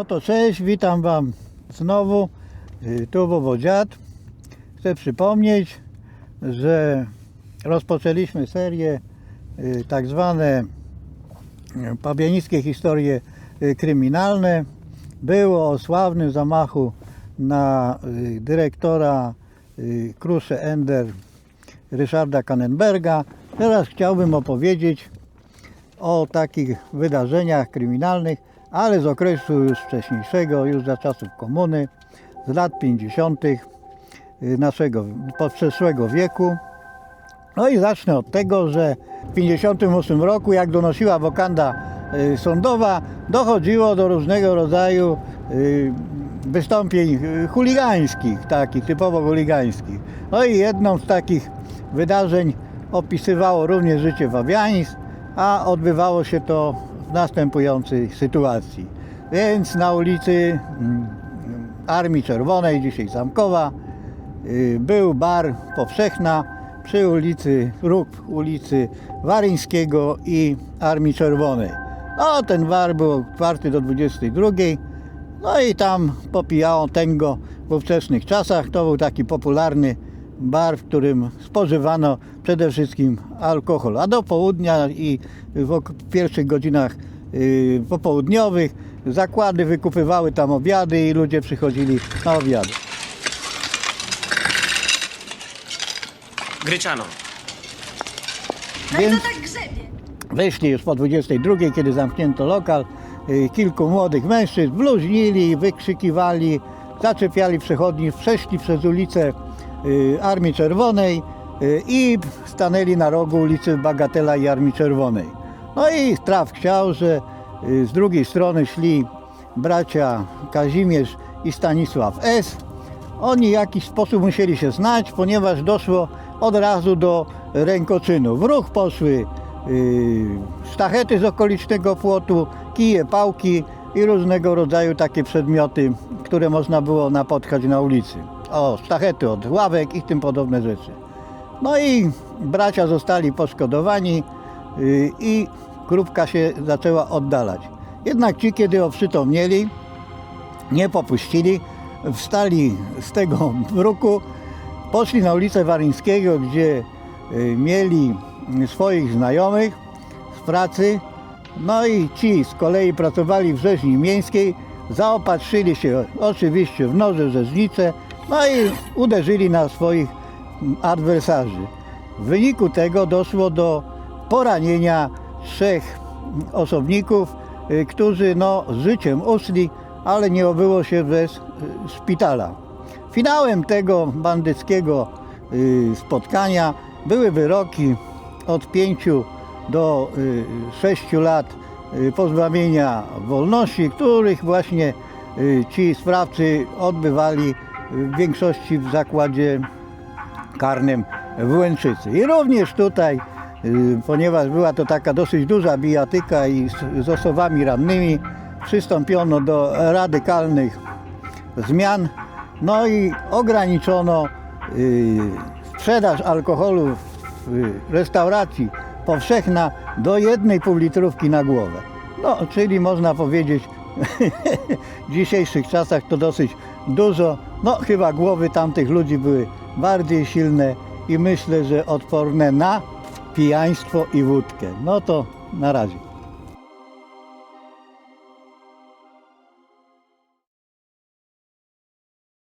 No to cześć, witam Wam znowu. Y, Tu Wowodziad. Chcę przypomnieć, że rozpoczęliśmy serię y, tak zwane y, pabianickie historie kryminalne. Było o sławnym zamachu na dyrektora Krusze Ender Ryszarda Kannenberga. Teraz chciałbym opowiedzieć o takich wydarzeniach kryminalnych, ale z okresu już wcześniejszego, już za czasów komuny, z lat 50. naszego przeszłego wieku. No i zacznę od tego, że w 58 roku, jak donosiła wokanda y, sądowa, dochodziło do różnego rodzaju y, wystąpień y, chuligańskich, takich typowo chuligańskich. No i jedną z takich wydarzeń opisywało również życie Wawiańsk, a odbywało się to następującej sytuacji. Więc na ulicy mm, Armii Czerwonej, dzisiaj Zamkowa, y, był bar Powszechna przy ulicy Róg, ulicy Waryńskiego i Armii Czerwonej. No, ten bar był otwarty do 22. No i tam popijano tęgo w ówczesnych czasach. To był taki popularny bar, w którym spożywano przede wszystkim alkohol. A do południa i w pierwszych godzinach y, popołudniowych zakłady wykupywały tam obiady i ludzie przychodzili na obiady. Gryczano. No Więc- i to tak grzebie. Wyszli już po 22, kiedy zamknięto lokal. y, Kilku młodych mężczyzn bluźnili, wykrzykiwali, zaczepiali przechodniów, przeszli przez ulicę Armii Czerwonej y, i stanęli na rogu ulicy Bagatela i Armii Czerwonej. No i traf chciał, że y, z drugiej strony szli bracia Kazimierz i Stanisław S. Oni w jakiś sposób musieli się znać, ponieważ doszło od razu do rękoczynu. W ruch poszły sztachety z okolicznego płotu, kije, pałki i różnego rodzaju takie przedmioty, które można było napotkać na ulicy. O, sztachety od ławek i tym podobne rzeczy. No i bracia zostali poszkodowani yy, i grupka się zaczęła oddalać. Jednak ci, kiedy oprzytomnieli, nie popuścili, wstali z tego bruku, poszli na ulicę Waryńskiego, gdzie y, mieli swoich znajomych z pracy. No i ci z kolei pracowali w rzeźni miejskiej, zaopatrzyli się oczywiście w noże rzeźnicze, no i uderzyli na swoich adwersarzy. W wyniku tego doszło do poranienia trzech osobników, y, którzy no, z życiem uszli, ale nie obyło się bez y, szpitala. Finałem tego bandyckiego y, spotkania były wyroki od 5 do 6 lat pozbawienia wolności, których właśnie ci sprawcy odbywali w większości w zakładzie karnym w Łęczycy. I również tutaj, y, ponieważ była to taka dosyć duża bijatyka i z, osobami rannymi, przystąpiono do radykalnych zmian, no i ograniczono y, sprzedaż alkoholu w restauracji powszechna do jednej półlitrówki na głowę. No, czyli można powiedzieć w dzisiejszych czasach to dosyć dużo. No, chyba głowy tamtych ludzi były bardziej silne i myślę, że odporne na pijaństwo i wódkę. No to na razie.